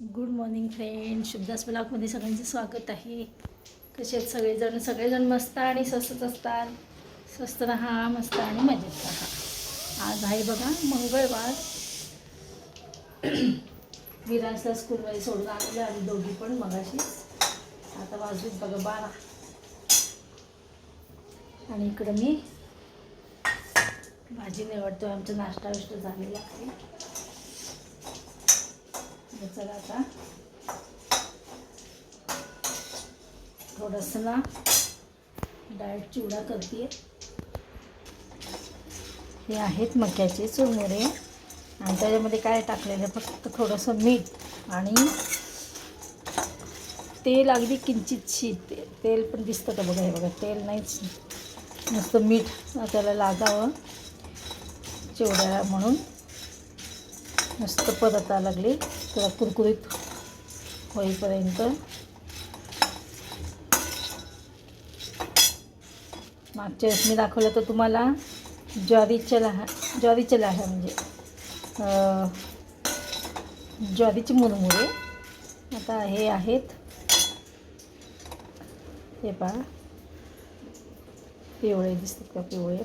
Good morning friend. शुभदास ब्लॉगमध्ये सगळ्यांचे स्वागत आहे. कसे आहेत सगळेजण? सगळेजण मस्त आणि स्वस्तच असतात. स्वस्त राहा मस्त आणि मजेत राहा. आज आहे बघा मंगळवार. विरासला स्कूलमध्ये सोडून आलेलं आणि दोघी पण मगाशी आता वाजवीत बघा बारा. आणि इकडं मी भाजी निवडतो आमचा नाश्ता विष्ट झालेला आहे. चला आता थोडंसं ना डायट चिवडा करते. हे आहेत मक्याचे चुरमुरे. आणि त्याच्यामध्ये काय टाकलेलं फक्त थोडंसं मीठ आणि तेल अगदी किंचितशी ते तेल पण दिसतं का बघा हे बघा तेल नाहीच नुसतं मीठ त्याला लागावं. चिवड्याला म्हणून. मस्त परता लागली. त्याला कुरकुरीत होईपर्यंत. मागच्या वेळेस मी दाखवलं तर तुम्हाला. ज्वारीच्या लहा ज्वारीच्या लाह्या म्हणजे ज्वारीचे मुरमुरे. आता हे आहेत. हे पहा. पिवळे दिसतात का पिवळे?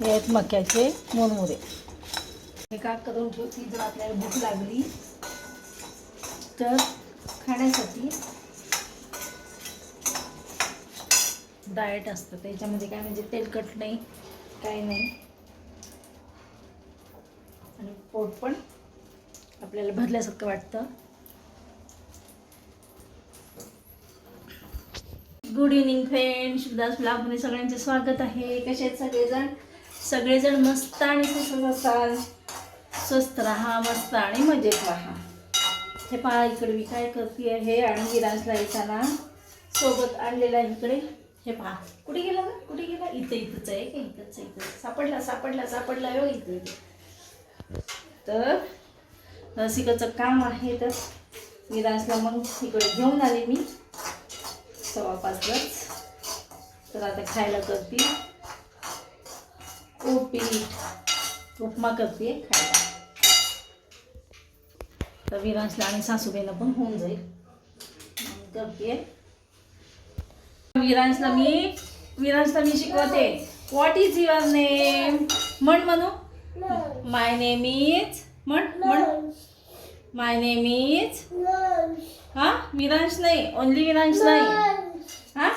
हे आहेत मक्याचे मुरमुरे. हे करून ठेवती जर आपल्याला भूक लागली तर खाण्यासाठी डाएट असतं. त्याच्यामध्ये काय म्हणजे तेलकट नाही काही नाही. आणि पोट पण आपल्याला भरल्यासारखं वाटतं. गुड इव्हनिंग फ्रेंड शिवदास ब्लॉगमध्ये सगळ्यांचे स्वागत आहे. कसे आहेत सगळेजण? सगळेजण मस्त आणि सुखत असाल. स्वस्त राहा मस्त आणि मजेत राहा. हे पहा इकडे मी काय करते आहे आणि विराजला येताना सोबत आणलेला आहे इकडे. हे पहा कुठे गेला ना कुठे गेला? इथं इथंच आहे का? इथंच आहे इथं सापडला सापडला सापडला हो इथं तर रसिकाचं काम आहे तर विराजला मग इकडे घेऊन आले मी. सव्वा पाचलाच तर आता खायला करते. उपीट उपमा करते खायला. तर विरांशला आणि सासूबाईला पण होऊन जाईल. विराजला करते. विरांशला मी विरांशला मी शिकवते. व्हॉट इज युअर नेम म्हण म्हणू माय नेम इज म्हण म्हण. माय नेम इज हा? विरांश नाही. ओनली विरांश नाही. हा?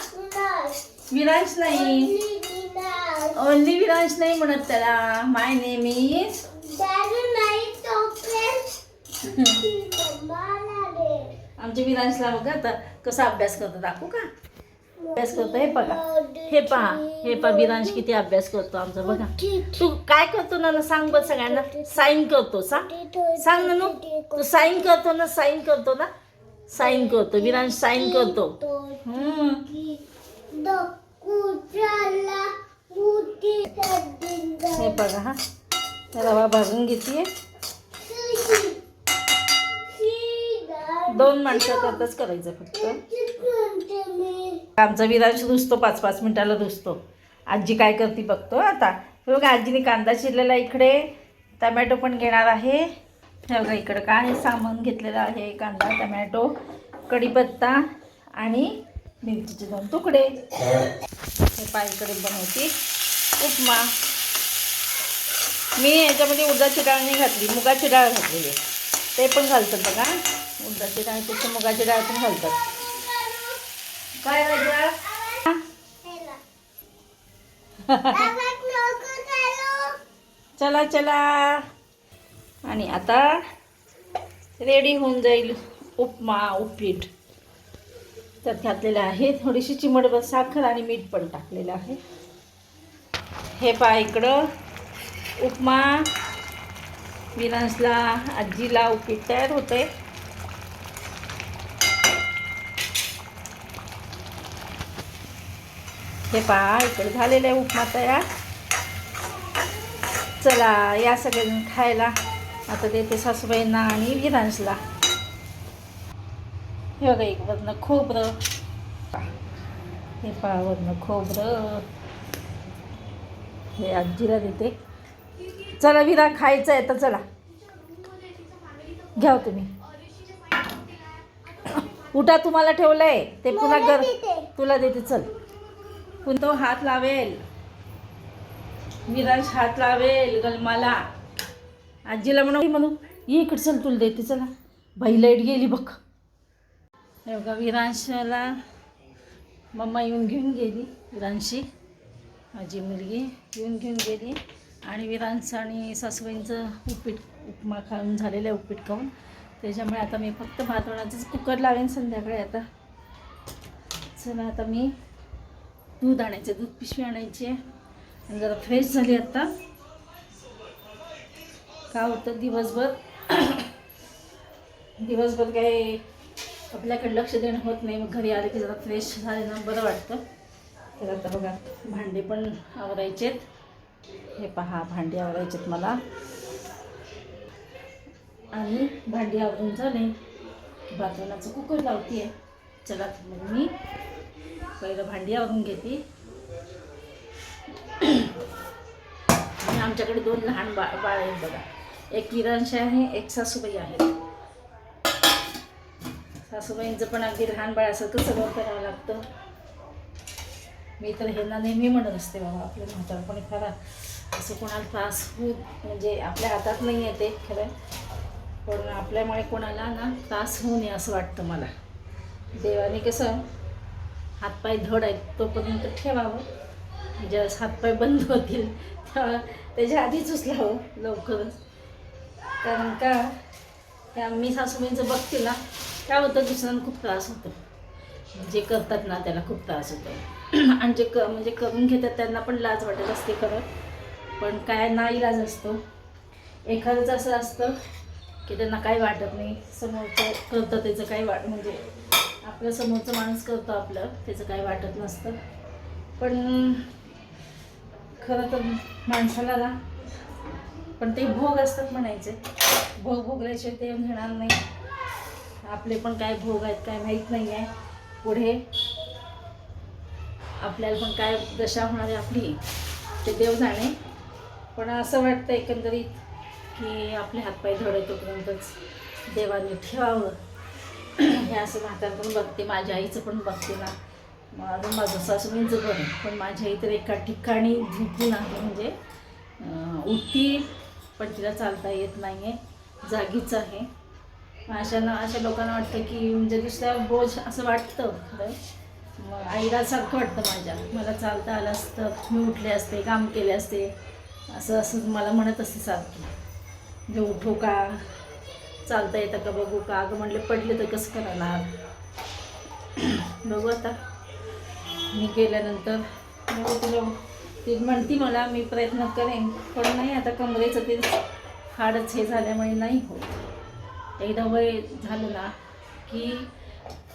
विरांश नाही. ओनली विरांश नाही म्हणत त्याला. माय नेम इज बघा आता कसा अभ्यास करतो, दाखवू का? अभ्यास करतो हे बघा. हे पहा हे पहा, विरांश किती अभ्यास करतो आमचा, बघा. तू काय करतो ना सांग बघ सगळ्यांना. साईन करतो सांग सांग ना तू साईन करतो ना, साईन करतो ना. साईन करतो, विरांश साईन करतो. हम्म. हे बघा, हा. भाजून घेते दोन माणसं करताच करायचं फक्त. आमचा विरांश रुजतो पाच पाच मिनिटाला रुजतो आजी काय करते बघतो आता. हे बघा आजीने कांदा चिरलेला इकडे. टमॅटो पण घेणार आहे. हे बघा इकडं काय सामान घेतलेलं आहे कांदा टमॅटो कढीपत्ता आणि मिरचीचे दोन तुकडे. हे पायकडे बनवते उपमा. मी याच्यामध्ये उडदाची डाळ नाही घातली मुगाची डाळ घातलेली आहे. ते पण घालतं बघा. उडदाची डाळ त्याच्या मुगाची डाळ पण घालतात. काय राजा चला चला. आणि आता रेडी होऊन जाईल उपमा उपीट. त्यात घातलेलं आहे थोडीशी चिमडभर साखर आणि मीठ पण टाकलेलं आहे. हे पा इकडं. उपमा. विरांसला आजीला उपीट तयार होते हे पहा इकडे झालेलं आहे उपमा तयार. चला या सगळ्यांनी खायला. आता देते सासूबाईंना आणि विरांसला हे बघा एक वरनं खोबरं. हे पहा वरनं खोबरं. हे आजीला देते. चला विरा खायचं आहे तर चला. घ्या हो तुम्ही. उठा तुम्हाला ठेवलंय. ते पुन्हा गर तुला देते चल. पण तो हात लावेल. विरांश हात लावेल गलमाला. आजीला म्हणू म्हणू ये इकडे चल तुला देते चला. बाई लाइट गेली बघ. बघा विरांशला मम्मा येऊन घेऊन गेली विरांशी. माझी मुलगी येऊन घेऊन गेली. आणि विरांश आणि सासूबाईंचं उपीट उपमा खाऊन झालेलं आहे उपीट खाऊन. त्याच्यामुळे आता मी फक्त भात वण्याचंच कुकर लावेन संध्याकाळी आता. चला आता मी दूध आणायचे दूध पिशवी आणायची आहे. आणि जरा फ्रेश झाली आत्ता का होतं दिवसभर दिवसभर काय आपल्याकडे लक्ष देणं होत नाही. मग घरी आले की जरा फ्रेश झाले ना बरं वाटतं. तर आता बघा भांडे पण आवरायचेत. हे पहा भांडी आवरायचेत मला. आणि भांडी आवरून झाले. बाथरूमाचं कुकर लावते चला मग मी पहिलं भांडी आवरून घेते. आणि आमच्याकडे दोन लहान बा बाळ आहेत बघा. एक विरांश आहे एक सासूबाई आहे सासूबाईंचं पण अगदी लहान बाळासारखं सगळं करावं लागतं. मी तर ह्यांना नेहमी म्हणत असते बाबा आपल्या म्हातारपणी खरा असं कोणाला त्रास होऊ म्हणजे आपल्या हातात नाही आहे ते खरं पण आपल्यामुळे कोणाला ना त्रास होऊ नये असं वाटतं मला. देवाने कसं हातपाय धड आहेत तोपर्यंत ठेवावं. ज्यावेळेस हातपाय बंद होतील तेव्हा त्याच्या आधीच उचलावं लवकरच. कारण का त्या मी सासूबाईंचं बघते ना काय होतं दुसऱ्यांना खूप त्रास होतो. जे करतात ना त्याला खूप त्रास होतो. आणि जे क म्हणजे करून घेतात त्यांना पण लाज वाटत असते करत पण काय ना इलाज असतो. एखादंच असं असतं की त्यांना काही वाटत नाही. समोरचं करतं त्याचं काही वाट म्हणजे आपलं समोरचं माणूस करतो आपलं त्याचं काही वाटत नसतं. पण खरं तर माणसाला ना पण ते भोग असतात म्हणायचे. भोग भोगल्याशिवाय ते घेणार नाही. आपले पण काय भोग आहेत काय माहीत नाही आहे पुढे आपल्याला पण काय दशा होणार आहे आपली ते देव जाणे. पण असं वाटतं एकंदरीत की आपले हातपाय धडे तोपर्यंतच देवाने ठेवावं. हे असं म्हातार पण बघते माझ्या आईचं पण बघते ना. माझं माझं सासूबाईंचं म्हणजे बरं पण माझी आई तर एका ठिकाणी झोपून आहे म्हणजे उठती पण तिला चालता येत नाही आहे जागीच आहे. अशांना अशा लोकांना वाटतं की म्हणजे दुसऱ्या बोज असं वाटतं खरं. मग आईला सारखं वाटतं माझ्या मला चालता आलं असतं मी उठले असते काम केले असते असं असं मला म्हणत असते सारखी. म्हणजे उठो का? चालता येतं का बघू का अगं म्हटलं पडले तर कसं करणार? बघू आता. मी गेल्यानंतर तुला ती म्हणती मला मी प्रयत्न करेन पण नाही आता कमरेचं ते हाडच हे झाल्यामुळे नाही होत. एकदा वय झालं ना की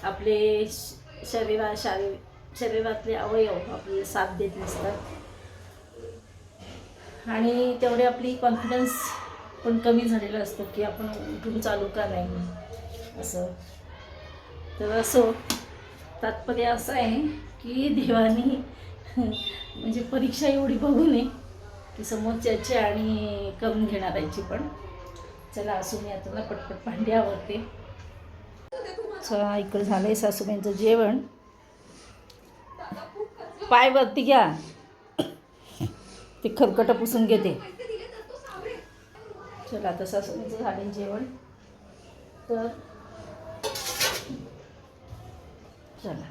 आपले श- शरीरा शारीर शरीरातले अवयव आपले साथ देत नसतात. आणि तेवढे आपली कॉन्फिडन्स पण कमी झालेलं असतं की आपण उठून चालू का नाही असं. तर असो तात्पर्य असं आहे की देवाने म्हणजे परीक्षा एवढी बघू नये की समोरच्याची आणि करून घेणाऱ्याची पण. चला असू मी आता ना पटपट भांडी आवडते चला इकडं झालं आहे सासूबाईंचं जेवण. पाय वरती घ्या. ते खरकटं पुसून घेते. चला आता सासूबाईंचं झालं जेवण. तर चला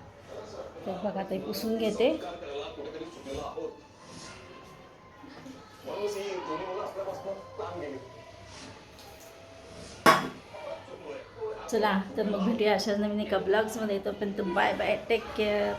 तर बघा ते पुसून घेते. चला तर मग भेटूया अशाच नवीन एका ब्लॉग्समध्ये तोपर्यंत बाय बाय टेक केअर